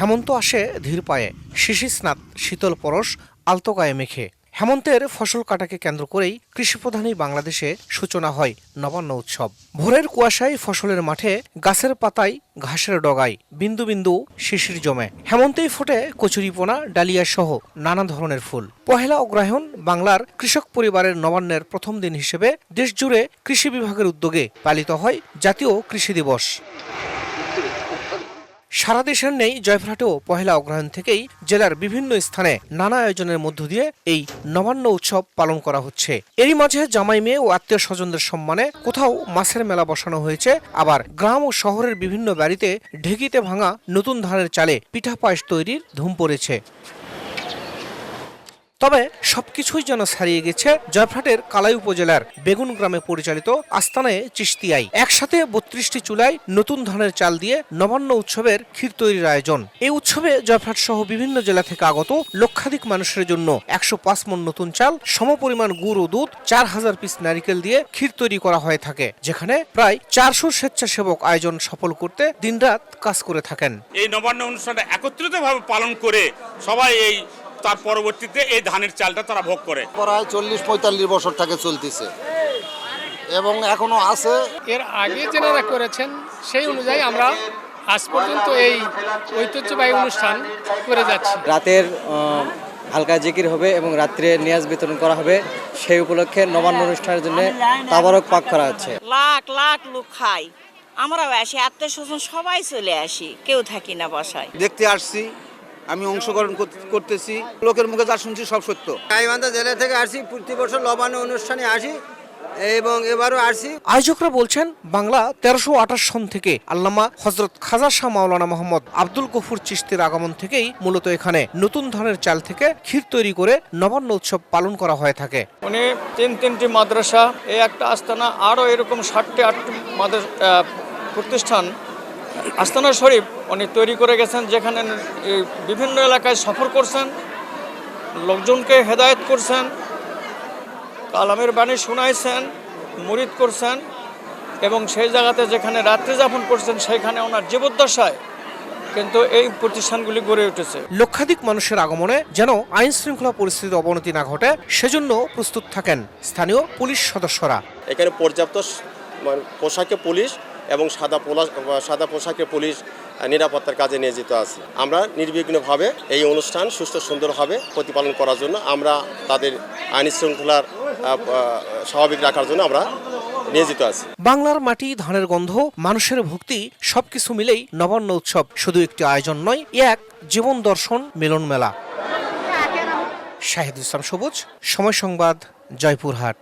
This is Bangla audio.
হেমন্ত আসে ধীর পায়ে। শিশির স্নাত, শীতল পরশ, আলতো গায়ে মেখে। হেমন্তের ফসল কাটাকে কেন্দ্র করেই কৃষিপ্রধানই বাংলাদেশে সূচনা হয় নবান্ন উৎসব। ভোরের কুয়াশায় ফসলের মাঠে গাছের পাতায় ঘাসের ডগায় বিন্দু বিন্দু শিশির জমে। হেমন্তেই ফোটে কচুরিপোনা, ডালিয়া সহ নানা ধরনের ফুল। পহেলা অগ্রহায়ণ বাংলার কৃষক পরিবারের নবান্নের প্রথম দিন হিসেবে দেশজুড়ে কৃষি বিভাগের উদ্যোগে পালিত হয় জাতীয় কৃষি দিবস। সারা দেশের নেই জয়পুরহাটেও পহেলা অগ্রহায়ণ থেকেই জেলার বিভিন্ন স্থানে নানা আয়োজনের মধ্য দিয়ে এই নবান্ন উৎসব পালন করা হচ্ছে। এরই মাঝে জামাই মেয়ে ও আত্মীয় স্বজনদের সম্মানে কোথাও মাছের মেলা বসানো হয়েছে, আবার গ্রাম ও শহরের বিভিন্ন বাড়িতে ঢেকিতে ভাঙা নতুন ধানের চালে পিঠা পায়েস তৈরির ধুম পড়েছে। তবে সবকিছুই যেন ছাড়িয়ে গেছে জয়ফ্রাটের কালাই উপজেলার বেগুন গ্রামে পরিচালিত আস্তানায় চিস্তিয়াই একসাথে বত্রিশটি চুলায় নতুন ধানের চাল দিয়ে নবান্ন উৎসবের ক্ষীর তৈরির আয়োজন। এই উৎসবে জয়ফ্রাট সহ বিভিন্ন জেলা থেকে আগত লক্ষাধিক মানুষের জন্য একশো পাঁচ মন নতুন চাল, সমপরিমাণ গুড় ও দুধ, চার হাজার পিস নারিকেল দিয়ে ক্ষীর তৈরি করা হয়ে থাকে, যেখানে প্রায় চারশো স্বেচ্ছাসেবক আয়োজন সফল করতে দিনরাত কাজ করে থাকেন। এই নবান্ন অনুষ্ঠানটা একত্রিতভাবে পালন করে সবাই এই তার পরবর্তীতে এই ধানের চালটা তারা ভোগ করে। প্রায় চল্লিশ পঁয়তাল্লিশ বছর থেকে চলতেছে। এবং এখনও আছে। এর আগে যেনারা করেছেন সেই অনুযায়ী আমরা আজ পর্যন্ত এই ঐতিহ্যবাহী অনুষ্ঠান করে যাচ্ছি। রাতের আহ, হালকা জিকির হবে এবং রাত্রে নিয়াজ বিতরণ করা হবে। সেই উপলক্ষে নবান্ন অনুষ্ঠানের জন্য তাবারক পাক করা হচ্ছে। লাখ লাখ লোক খাই আমরাও আসি আত্মীয় স্বজন সবাই চলে আসি কেউ থাকি না বাসায়। দেখতে আসছি। আমি অংশগ্রহণ কর- করতেছি। লোকের মুখে যা শুনছি সব সত্য। গাইবান্ধা জেলা থেকে আসি প্রতি বছর লবানো অনুষ্ঠানে আসি এবং এবারও আসি আয়োজকরা বলছেন বাংলা তেরোশো আঠাশ সন থেকে আল্লামা হজরত খাজা শাহ মাওলানা মোহাম্মদ আব্দুল গফুর চিস্তির আগমন থেকেই মূলত এখানে নতুন ধানের চাল থেকে ক্ষীর তৈরি করে নবান্ন উৎসব পালন করা হয়ে থাকে। উনি তিন তিনটি মাদ্রাসা এই একটা আস্তানা আরও এরকম ষাটটি আটটি মাদ্রাসা প্রতিষ্ঠান। আস্তানা শরীফ উনি তৈরি করে গেছেন যেখানে বিভিন্ন এলাকায় সফর করছেন লোকজনকে হেদায়েত করছেন কালামের বাণী শুনাইছেন মুরিদ করছেন এবং সেই জায়গাতে যেখানে রাত্রি যাপন করছেন সেখানে ওনার জীবদ্দশায় কিন্তু এই প্রতিষ্ঠানগুলি গড়ে উঠেছে। লক্ষাধিক মানুষের আগমনে যেন আইন শৃঙ্খলা পরিস্থিতির অবনতি না ঘটে সেজন্য প্রস্তুত থাকেন স্থানীয় পুলিশ সদস্যরা। এখানে পর্যাপ্ত মানে পোশাকে পুলিশ এবং সাদা পোলা সাদা পোশাকে পুলিশ নিরাপত্তার কাজে নিয়োজিত আছে। আমরা নির্বিঘ্নভাবে এই অনুষ্ঠান সুস্থ সুন্দরভাবে প্রতিপালন করার জন্য আমরা তাদের আইন শৃঙ্খলার স্বাভাবিক রাখার জন্য আমরা নিয়োজিত আছি। বাংলার মাটি, ধানের গন্ধ, মানুষের ভক্তি, সবকিছু মিলেই নবান্ন উৎসব শুধু একটি আয়োজন নয় এক জীবন দর্শন মিলন মেলা। শাহিদ ইসলাম সবুজ, সময় সংবাদ, জয়পুরহাট।